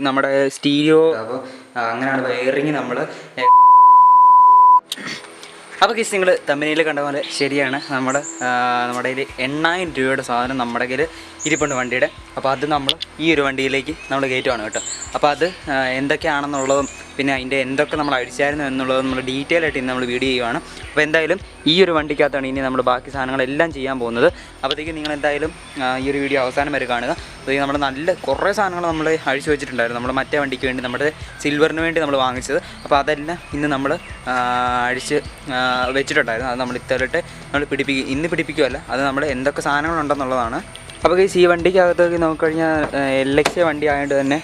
നമ്മുടെ സ്റ്റീരിയോ അപ്പോൾ അങ്ങനെയാണ് വയറിങ് നമ്മൾ അപ്പോൾ കിസ് നിങ്ങൾ തമ്മിൽ കണ്ട പോലെ ശരിയാണ്. നമ്മുടെ നമ്മുടെ കയ്യിൽ എണ്ണായിരം രൂപയുടെ സാധനം നമ്മുടെ കയ്യിൽ ഇരിപ്പുണ്ട് വണ്ടിയുടെ. അപ്പോൾ അത് നമ്മൾ ഈ ഒരു വണ്ടിയിലേക്ക് നമ്മൾ കയറ്റുവാണ് കേട്ടോ. അപ്പോൾ അത് എന്തൊക്കെയാണെന്നുള്ളതും പിന്നെ അതിന്റെ എന്തൊക്കെ നമ്മൾ അടിച്ചായിരുന്നു എന്നുള്ളതും നമ്മൾ ഡീറ്റെയിൽ ആയിട്ട് ഇന്ന് നമ്മൾ വീഡിയോ ചെയ്യുവാണ്. അപ്പോൾ എന്തായാലും ഈ ഒരു വണ്ടിക്കകത്താണ് ഇനി നമ്മൾ ബാക്കി സാധനങ്ങളെല്ലാം ചെയ്യാൻ പോകുന്നത്. അപ്പോഴത്തേക്കും നിങ്ങൾ എന്തായാലും ഈ ഒരു വീഡിയോ അവസാനം വരെ കാണുക. അപ്പോഴത്തേക്കും നമ്മൾ നല്ല കുറേ സാധനങ്ങൾ നമ്മൾ അഴിച്ചു വെച്ചിട്ടുണ്ടായിരുന്നു. നമ്മൾ മറ്റേ വണ്ടിക്ക് വേണ്ടി നമ്മുടെ സിൽവറിന് വേണ്ടി നമ്മൾ വാങ്ങിച്ചത്. അപ്പോൾ അതെല്ലാം ഇന്ന് നമ്മൾ അഴിച്ച് വെച്ചിട്ടുണ്ടായിരുന്നു. അത് നമ്മൾ ഇത്തരട്ട് നമ്മൾ പിടിപ്പിക്കും ഇന്ന് പിടിപ്പിക്കുമല്ല അത് നമ്മൾ എന്തൊക്കെ സാധനങ്ങളുണ്ടെന്നുള്ളതാണ് അപ്പോൾ ഈ ഈ വണ്ടിക്കകത്ത് നോക്കിക്കഴിഞ്ഞാൽ എൽ എക്സ് വണ്ടി ആയതുകൊണ്ട് തന്നെ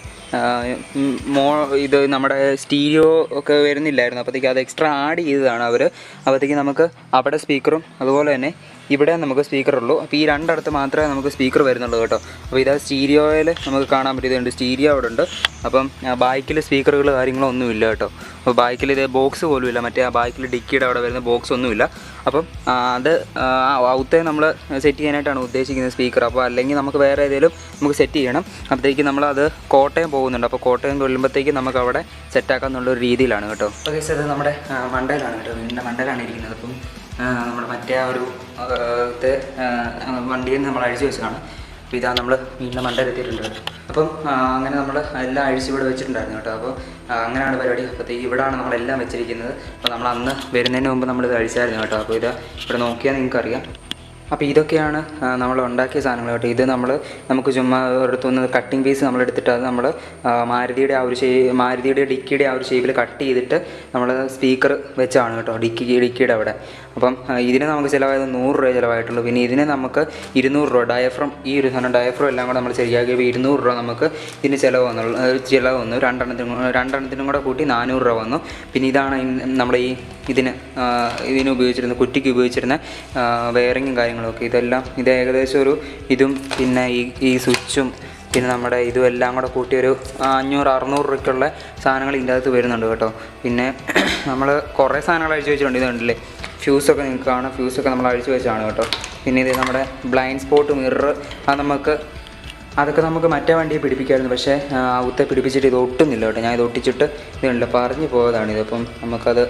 മോ ഇത് നമ്മുടെ സ്റ്റീരിയോ ഒക്കെ വരുന്നില്ലായിരുന്നു. അപ്പോഴത്തേക്ക് അത് എക്സ്ട്രാ ആഡ് ചെയ്തതാണ് അവർ അപ്പോഴത്തേക്ക് നമുക്ക് അവിടെ സ്പീക്കറും അതുപോലെ തന്നെ ഇവിടെ നമുക്ക് സ്പീക്കർ ഉള്ളൂ. അപ്പോൾ ഈ രണ്ടിടത്ത് മാത്രമേ നമുക്ക് സ്പീക്കർ വരുന്നുള്ളൂ കേട്ടോ. അപ്പോൾ ഇതാ സ്റ്റീരിയോയിൽ നമുക്ക് കാണാൻ പറ്റിയതുണ്ട് സ്റ്റീരിയോ അവിടെ ഉണ്ട്. അപ്പം ബൈക്കിൽ സ്പീക്കറുകൾ കാര്യങ്ങളോ ഇല്ല കേട്ടോ. അപ്പോൾ ബൈക്കിൽ ഇത് ബോക്സ് പോലും ഇല്ല. മറ്റേ ആ ബൈക്കിൽ ഡിക്കിയുടെ അവിടെ വരുന്ന ബോക്സ് ഒന്നുമില്ല അപ്പം അത് ഔത്തേ നമ്മൾ സെറ്റ് ചെയ്യാനായിട്ടാണ് ഉദ്ദേശിക്കുന്നത് സ്പീക്കർ അപ്പോൾ അല്ലെങ്കിൽ നമുക്ക് വേറെ ഏതെങ്കിലും നമുക്ക് സെറ്റ് ചെയ്യണം. അപ്പോഴത്തേക്ക് നമ്മളത് കോട്ടയം പോകുന്നുണ്ട്. അപ്പോൾ കോട്ടയം കൊല്ലുമ്പോഴത്തേക്ക് നമുക്ക് അവിടെ സെറ്റാക്കാം എന്നുള്ളൊരു രീതിയിലാണ് കേട്ടോ. ഓക്കെ സാർ നമ്മുടെ മണ്ടലാണ് കേട്ടോ. വീടിന്റെ മണ്ടലാണ് ഇരിക്കുന്നത്. അപ്പം നമ്മുടെ മറ്റേ ആ ഒരു വണ്ടിയിൽ നമ്മൾ അഴിച്ചു വെച്ചതാണ്. അപ്പോൾ ഇതാ നമ്മൾ വീടിന്റെ മണ്ടയിൽ എത്തിയിട്ടുണ്ട് അപ്പം അങ്ങനെ നമ്മൾ എല്ലാം അഴിച്ച് ഇവിടെ വെച്ചിട്ടുണ്ടായിരുന്നു കേട്ടോ. അപ്പോൾ അങ്ങനെയാണ് പരിപാടി. അപ്പോഴത്തേക്ക് ഇവിടെയാണ് നമ്മളെല്ലാം വെച്ചിരിക്കുന്നത്. അപ്പോൾ നമ്മൾ അന്ന് വരുന്നതിന് മുമ്പ് നമ്മളിത് അഴിച്ചായിരുന്നു കേട്ടോ. അപ്പോൾ ഇത് ഇവിടെ നോക്കിയാൽ നിങ്ങൾക്കറിയാം. അപ്പോൾ ഇതൊക്കെയാണ് നമ്മൾ ഉണ്ടാക്കിയ സാധനങ്ങൾ കേട്ടോ. ഇത് നമ്മൾ നമുക്ക് ചുമ്മാ എടുത്തുനിന്ന് കട്ടിങ് പീസ് നമ്മൾ എടുത്തിട്ട് അത് നമ്മൾ മാരുതിയുടെ ആ ഒരു ഷേ മാരുതിയുടെ ഡിക്കിയുടെ ആ ഒരു ഷേപ്പിൽ കട്ട് ചെയ്തിട്ട് നമ്മൾ സ്പീക്കർ വെച്ചാണ് കേട്ടോ. ഡിക്കി ഡിക്കിയുടെ അവിടെ. അപ്പം ഇതിന് നമുക്ക് ചിലവായത് നൂറ് രൂപ ചിലവായിട്ടുള്ളൂ. പിന്നെ ഇതിന് നമുക്ക് ഇരുന്നൂറ് രൂപ ഡയഫ്രം ഈ ഒരു സാധനം ഡയഫ്രം എല്ലാം കൂടെ നമ്മൾ ശരിയാക്കിയപ്പോൾ ഇരുന്നൂറ് രൂപ നമുക്ക് ഇതിന് ചിലവ് വന്നുള്ളൂ. ചിലവ് വന്നു. രണ്ടെണ്ണത്തിനും രണ്ടെണ്ണത്തിനും കൂടെ കൂട്ടി നാനൂറ് രൂപ വന്നു. പിന്നെ ഇതാണ് നമ്മുടെ ഈ ഇതിന് ഇതിന് ഉപയോഗിച്ചിരുന്ന കുറ്റിക്ക് ഉപയോഗിച്ചിരുന്ന വയറിങ്ങും കാര്യങ്ങളൊക്കെ. ഇതെല്ലാം ഇത് ഏകദേശം ഒരു ഇതും പിന്നെ ഈ ഈ സ്വിച്ചും പിന്നെ നമ്മുടെ ഇതും എല്ലാം കൂടെ കൂട്ടി ഒരു അഞ്ഞൂറ് അറുന്നൂറ് രൂപയ്ക്കുള്ള സാധനങ്ങൾ ഇതിന്റെ അകത്ത് വരുന്നുണ്ട് കേട്ടോ. പിന്നെ നമ്മൾ കുറേ സാധനങ്ങൾ അഴിച്ചു വെച്ചിട്ടുണ്ട്. ഇത് കണ്ടില്ലേ? ഫ്യൂസൊക്കെ നിങ്ങൾക്ക് കാണാം ഫ്യൂസൊക്കെ നമ്മൾ അഴിച്ചു വെച്ചാണ് കേട്ടോ. പിന്നെ ഇത് നമ്മുടെ ബ്ലൈൻഡ് സ്പോട്ട് മിറർ. അത് നമുക്ക് അതൊക്കെ നമുക്ക് മറ്റേ വണ്ടിയെ പിടിപ്പിക്കാമായിരുന്നു പക്ഷേ ആ, പിടിപ്പിച്ചിട്ട് ഇത് ഒട്ടുന്നില്ല കേട്ടോ. ഞാൻ ഇത് ഒട്ടിച്ചിട്ട് ഇത് കണ്ടില്ല പറഞ്ഞു പോയതാണ് ഇതിപ്പം നമുക്കത്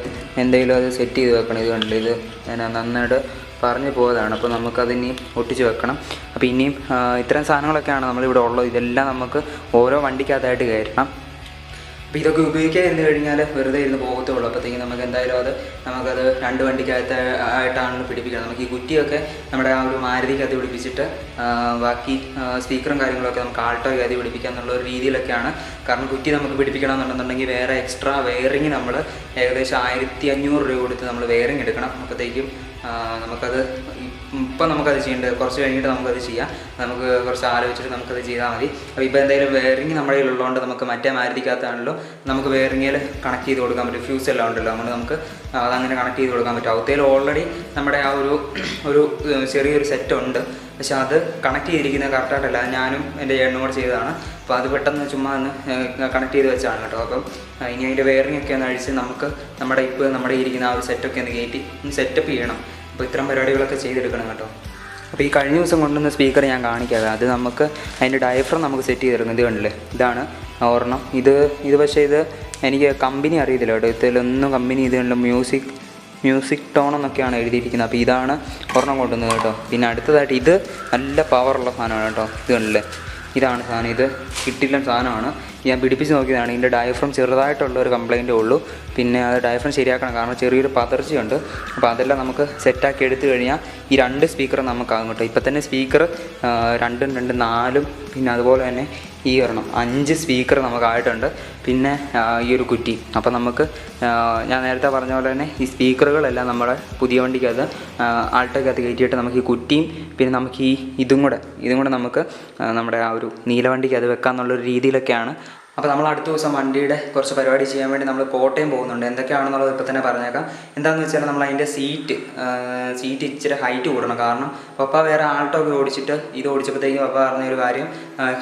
എന്തെങ്കിലും അത് സെറ്റ് ചെയ്ത് വെക്കണം. ഇത് കണ്ടില്ല ഇത് ഞാൻ നന്നായിട്ട് പറഞ്ഞു പോയതാണ്. അപ്പോൾ നമുക്കത് ഇനി ഒട്ടിച്ച് വെക്കണം. അപ്പോൾ ഇനിയും ഇത്തരം സാധനങ്ങളൊക്കെയാണ് നമ്മളിവിടെ ഉള്ളത്. ഇതെല്ലാം നമുക്ക് ഓരോ വണ്ടിക്കകത്തായിട്ട് കയറ്റണം. അപ്പോൾ ഇതൊക്കെ ഉപയോഗിക്കാൻ എന്ന് കഴിഞ്ഞാൽ വെറുതെ ഇരുന്ന് പോകത്തുള്ളൂ. അപ്പോഴത്തേക്കും നമുക്ക് എന്തായാലും അത് നമുക്കത് രണ്ട് വണ്ടിക്കകത്ത് ആയിട്ടാണ് പിടിപ്പിക്കുന്നത് നമുക്ക് ഈ കുറ്റിയൊക്കെ നമ്മുടെ ആ ഒരു മാരുതിക്കകത്ത് പിടിപ്പിച്ചിട്ട് ബാക്കി സ്പീക്കറും കാര്യങ്ങളൊക്കെ നമുക്ക് ആൾട്ടോയ്ക്കകത്ത് പിടിപ്പിക്കുക എന്നുള്ള ഒരു രീതിയിലൊക്കെയാണ്. കാരണം കുറ്റി നമുക്ക് പിടിപ്പിക്കണം എന്നുണ്ടെന്നുണ്ടെങ്കിൽ വേറെ എക്സ്ട്രാ വെയറിങ് നമ്മൾ ഏകദേശം ആയിരത്തി അഞ്ഞൂറ് രൂപ കൊടുത്ത് നമ്മൾ വെയറിങ് എടുക്കണം. അപ്പോഴത്തേക്കും നമുക്കത് ഇപ്പം നമുക്കത് ചെയ്യേണ്ടത് കുറച്ച് കഴിഞ്ഞിട്ട് നമുക്കത് ചെയ്യാം. നമുക്ക് കുറച്ച് ആലോചിച്ചിട്ട് നമുക്കത് ചെയ്താൽ മതി. അപ്പോൾ ഇപ്പോൾ എന്തായാലും വെയറിങ് നമ്മുടെ കയ്യിലുള്ളതുകൊണ്ട് നമുക്ക് മറ്റേ മാരുതിക്കകത്താണല്ലോ. നമുക്ക് വെയറിങ്ങിൽ കണക്ട് ചെയ്ത് കൊടുക്കാൻ പറ്റും. ഫ്യൂസ് എല്ലാം ഉണ്ടല്ലോ. അതുകൊണ്ട് നമുക്ക് അതങ്ങനെ കണക്ട് ചെയ്ത് കൊടുക്കാൻ പറ്റും. അവത്തേൽ ഓൾറെഡി നമ്മുടെ ആ ഒരു ഒരു ചെറിയൊരു സെറ്റ് ഉണ്ട്. പക്ഷെ അത് കണക്ട് ചെയ്തിരിക്കുന്നത് കറക്റ്റായിട്ടല്ല ഞാനും എന്റെ ചേട്ടനും കൂടെ ചെയ്തതാണ്. അപ്പോൾ അത് പെട്ടെന്ന് ചുമ്മാ ഒന്ന് കണക്ട് ചെയ്ത് വെച്ചാണ് കേട്ടോ. അപ്പം ഇനി അതിന്റെ വെയറിംഗ് ഒക്കെ ഒന്ന് അഴിച്ച് നമുക്ക് നമ്മുടെ ഇപ്പോൾ നമ്മുടെ ഇരിക്കുന്ന ആ ഒരു സെറ്റൊക്കെ ഒന്ന് കയറ്റി ഒന്ന് സെറ്റപ്പ് ചെയ്യണം. അപ്പോൾ ഇത്തരം പരിപാടികളൊക്കെ ചെയ്തെടുക്കണം കേട്ടോ. അപ്പോൾ ഈ കഴിഞ്ഞ ദിവസം കൊണ്ടുവന്ന സ്പീക്കർ ഞാൻ കാണിക്കാതെ അത് നമുക്ക് അതിന്റെ ഡയഫ്രം നമുക്ക് സെറ്റ് ചെയ്ത് തരുന്നത് കണ്ടില്ലേ? ഇതാണ് ഒരെണ്ണം. ഇത് ഇത് പക്ഷേ ഇത് എനിക്ക് കമ്പനി അറിയത്തില്ല കേട്ടോ. ഇതിലൊന്നും കമ്പനി ഇത് കണ്ട മ്യൂസിക് മ്യൂസിക് ടോൺ എന്നൊക്കെയാണ് എഴുതിയിരിക്കുന്നത്. അപ്പോൾ ഇതാണ് ഒരെണ്ണം കൊണ്ടുവന്നത് കേട്ടോ. പിന്നെ അടുത്തതായിട്ട് ഇത് നല്ല പവറുള്ള സാധനമാണ് കേട്ടോ. ഇത് കണ്ടില്ലേ? ഇതാണ് സാധനം. ഇത് കിട്ടില്ല സാധനമാണ്. ഞാൻ പിടിപ്പിച്ച് നോക്കിയതാണ്. ഇതിന്റെ ഡയഫ്രം ചെറുതായിട്ടുള്ള ഒരു കംപ്ലൈന്റേ ഉള്ളൂ. പിന്നെ അത് ഡയഫ്രം ശരിയാക്കണം. കാരണം ചെറിയൊരു പതർച്ചയുണ്ട്. അപ്പോൾ അതെല്ലാം നമുക്ക് സെറ്റാക്കി എടുത്തു കഴിഞ്ഞാൽ ഈ രണ്ട് സ്പീക്കർ നമുക്കാകും കേട്ടോ. ഇപ്പം തന്നെ സ്പീക്കർ രണ്ടും രണ്ടും നാലും പിന്നെ അതുപോലെ തന്നെ ഈ ഒരെണ്ണം അഞ്ച് സ്പീക്കർ നമുക്കായിട്ടുണ്ട്. പിന്നെ ഈ ഒരു കുറ്റി. അപ്പോൾ നമുക്ക് ഞാൻ നേരത്തെ പറഞ്ഞ പോലെ തന്നെ ഈ സ്പീക്കറുകളെല്ലാം നമ്മുടെ പുതിയ വണ്ടിക്കകത്ത് ആൾട്ടോക്കകത്ത് കയറ്റിയിട്ട് നമുക്ക് ഈ കുറ്റിയും പിന്നെ നമുക്ക് ഈ ഇതും കൂടെ ഇതും കൂടെ നമുക്ക് നമ്മുടെ ആ ഒരു നീലവണ്ടിക്ക് അത് വെക്കാമെന്നുള്ളൊരു രീതിയിലൊക്കെയാണ് അപ്പോൾ നമ്മൾ അടുത്ത ദിവസം വണ്ടിയുടെ കുറച്ച് പരിപാടി ചെയ്യാൻ വേണ്ടി നമ്മൾ കോട്ടയം പോകുന്നുണ്ട്. എന്തൊക്കെയാണെന്നുള്ളത് ഇപ്പോൾ തന്നെ പറഞ്ഞേക്കാം. എന്താണെന്ന് വെച്ചാൽ നമ്മൾ അതിന്റെ സീറ്റ് സീറ്റ് ഇച്ചിരി ഹൈറ്റ് കൂടണം. കാരണം പപ്പ വേറെ ആൾട്ടോ ഒക്കെ ഓടിച്ചിട്ട് ഇത് ഓടിച്ചപ്പോഴത്തേക്കും പപ്പ പറഞ്ഞ ഒരു കാര്യം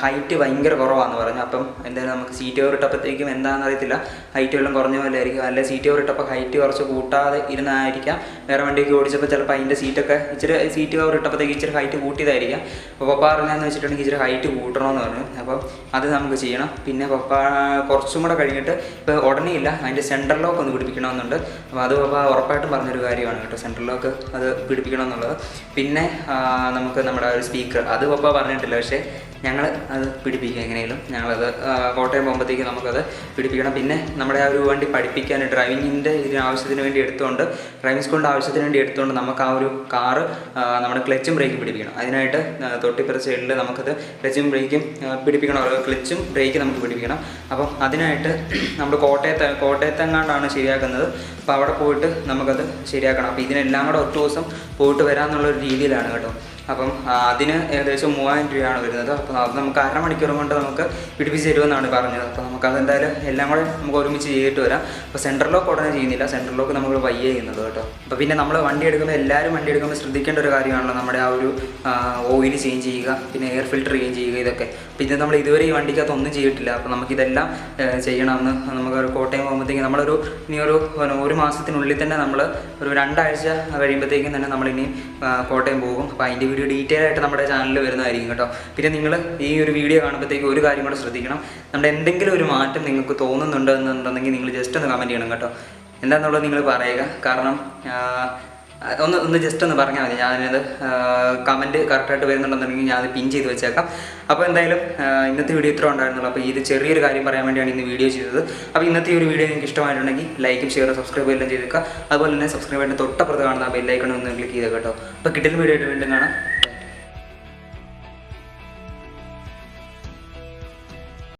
ഹൈറ്റ് ഭയങ്കര കുറവാണെന്ന് പറഞ്ഞു. അപ്പം എന്തായാലും നമുക്ക് സീറ്റ് കവർ ഇട്ടപ്പോഴത്തേക്കും എന്താണെന്ന് അറിയത്തില്ല. ഹൈറ്റ് വല്ലതും കുറഞ്ഞ പോലെ ആയിരിക്കും. അല്ലെങ്കിൽ സീറ്റ് കവർ ഇട്ടപ്പോൾ ഹൈറ്റ് കുറച്ച് കൂട്ടാതെ ഇരുന്നായിരിക്കാം. വേറെ വണ്ടിയൊക്കെ ഓടിച്ചപ്പോൾ ചിലപ്പോൾ അതിന്റെ സീറ്റൊക്കെ ഇച്ചിരി സീറ്റ് കവർ ഇട്ടപ്പോഴത്തേക്ക് ഇച്ചിരി ഹൈറ്റ് കൂട്ടിയതായിരിക്കാം. അപ്പോൾ പപ്പ പറഞ്ഞതെന്ന് വെച്ചിട്ടുണ്ടെങ്കിൽ ഇച്ചിരി ഹൈറ്റ് കൂട്ടണമെന്ന് പറഞ്ഞു. അപ്പം അത് നമുക്ക് ചെയ്യണം. പിന്നെ കുറച്ചും കൂടെ കഴിഞ്ഞിട്ട് ഇപ്പോൾ ഉടനെ ഇല്ല അതിന്റെ സെൻട്രൽ ലോക്ക് ഒന്ന് പിടിപ്പിക്കണമെന്നുണ്ട്. അപ്പോൾ അത് പപ്പ ഉറപ്പായിട്ടും പറഞ്ഞൊരു കാര്യമാണ് കേട്ടോ. സെൻട്രൽ ലോക്ക് അത് പിടിപ്പിക്കണമെന്നുള്ളത്. പിന്നെ നമുക്ക് നമ്മുടെ ഒരു സ്പീക്കർ അത് പപ്പ പറഞ്ഞിട്ടില്ല പക്ഷേ ഞങ്ങൾ അത് പിടിപ്പിക്കുക എങ്ങനെയും ഞങ്ങളത് കോട്ടയം പോകുമ്പോഴത്തേക്ക് നമുക്കത് പിടിപ്പിക്കണം. പിന്നെ നമ്മുടെ ആ ഒരു വണ്ടി പഠിപ്പിക്കാൻ ഡ്രൈവിങ്ങിന്റെ ഇതിന് ആവശ്യത്തിന് വേണ്ടി എടുത്തുകൊണ്ട് ഡ്രൈവിംഗ് സ്കൂളിന്റെ ആവശ്യത്തിന് വേണ്ടി എടുത്തുകൊണ്ട് നമുക്ക് ആ ഒരു കാറ് നമ്മുടെ ക്ലച്ചും ബ്രേക്കും പിടിപ്പിക്കണം. അതിനായിട്ട് തൊട്ടിപ്പുറ സൈഡിൽ നമുക്കത് ക്ലച്ചും ബ്രേക്കും പിടിപ്പിക്കണം. ക്ലച്ചും ബ്രേക്കും നമുക്ക് പിടിപ്പിക്കണം. അപ്പം അതിനായിട്ട് നമ്മൾ കോട്ടയത്തെ കോട്ടയത്തെങ്ങാണ്ടാണ് ശരിയാക്കുന്നത്. അപ്പോൾ അവിടെ പോയിട്ട് നമുക്കത് ശരിയാക്കണം. അപ്പോൾ ഇതിനെല്ലാം കൂടെ ഒറ്റ ദിവസം പോയിട്ട് വരാമെന്നുള്ളൊരു രീതിയിലാണ് കേട്ടോ. അപ്പം അതിന് ഏകദേശം മൂവായിരം രൂപയാണ് വരുന്നത്. അപ്പം അത് നമുക്ക് അരമണിക്കൂർ കൊണ്ട് നമുക്ക് പിടിപ്പിച്ച് തരുമെന്നാണ് പറഞ്ഞത്. അപ്പോൾ നമുക്ക് അതെന്തായാലും എല്ലാം കൂടെ നമുക്ക് ഒരുമിച്ച് ചെയ്തിട്ട് വരാം. അപ്പോൾ സെൻട്രൽ ലോക്ക് ഉടനെ ചെയ്യുന്നില്ല. സെൻട്രൽ ലോക്ക് നമ്മൾ വയ്യ ചെയ്യുന്നത് കേട്ടോ. അപ്പോൾ പിന്നെ നമ്മൾ വണ്ടി എടുക്കുമ്പോൾ എല്ലാവരും വണ്ടി എടുക്കുമ്പോൾ ശ്രദ്ധിക്കേണ്ട ഒരു കാര്യമാണല്ലോ നമ്മുടെ ആ ഒരു ഓയിൽ ചേഞ്ച് ചെയ്യുക പിന്നെ എയർ ഫിൽറ്റർ ചേഞ്ച് ചെയ്യുക ഇതൊക്കെ. പിന്നെ നമ്മൾ ഇതുവരെ ഈ വണ്ടിക്കകത്ത് ഒന്നും ചെയ്തിട്ടില്ല. അപ്പോൾ നമുക്കിതെല്ലാം ചെയ്യണമെന്ന് നമുക്ക് ഒരു കോട്ടയം പോകുമ്പോഴത്തേക്കും നമ്മളൊരു ഇനി ഒരു ഒരു- മാസത്തിനുള്ളിൽ തന്നെ നമ്മൾ ഒരു രണ്ടാഴ്ച കഴിയുമ്പോഴത്തേക്കും തന്നെ നമ്മളിനി കോട്ടയം പോകും. അപ്പോൾ അതിന്റെ വീഡിയോ ഡീറ്റെയിൽ ആയിട്ട് നമ്മുടെ ചാനലിൽ വരുന്നതായിരിക്കും കേട്ടോ. പിന്നെ നിങ്ങൾ ഈ ഒരു വീഡിയോ കാണുമ്പോഴത്തേക്ക് ഒരു കാര്യം കൂടെ ശ്രദ്ധിക്കണം. നമ്മുടെ എന്തെങ്കിലും ഒരു മാറ്റം നിങ്ങൾക്ക് തോന്നുന്നുണ്ടോ എന്നുണ്ടെങ്കിൽ നിങ്ങൾ ജസ്റ്റ് ഒന്ന് കമന്റ് ചെയ്യണം കേട്ടോ. എന്താണെന്നുള്ളത് നിങ്ങൾ പറയുക. കാരണം ഒന്ന് ഒന്ന് ജസ്റ്റ് ഒന്ന് പറഞ്ഞാൽ മതി. ഞാനത് കമന്റ് കറക്റ്റായിട്ട് വരുന്നുണ്ടെന്നുണ്ടെങ്കിൽ ഞാൻ പിൻ ചെയ്ത് വെച്ചേക്കാം. അപ്പോൾ എന്തായാലും ഇന്നത്തെ വീഡിയോ ഇത്ര ഉണ്ടായിരുന്നുള്ളൂ. അപ്പോൾ ഇത് ചെറിയൊരു കാര്യം പറയാൻ വേണ്ടിയാണ് ഇന്ന് വീഡിയോ ചെയ്തത്. അപ്പോൾ ഇന്നത്തെ ഒരു വീഡിയോ നിങ്ങൾക്ക് ഇഷ്ടമായിട്ടുണ്ടെങ്കിൽ ലൈക്കും ഷെയറും സബ്സ്ക്രൈബ് എല്ലാം ചെയ്തേക്കുക. അതുപോലെ തന്നെ സബ്സ്ക്രൈബ് ആയിട്ട് തൊട്ടപ്പുറത്ത് കാണുന്ന ബെല്ലൈക്കൺ ഒന്ന് ക്ലിക്ക് ചെയ്തേക്കാം കേട്ടോ. അപ്പോൾ കിട്ടുന്ന വീഡിയോ ആയിട്ട് വീണ്ടും കാണാം.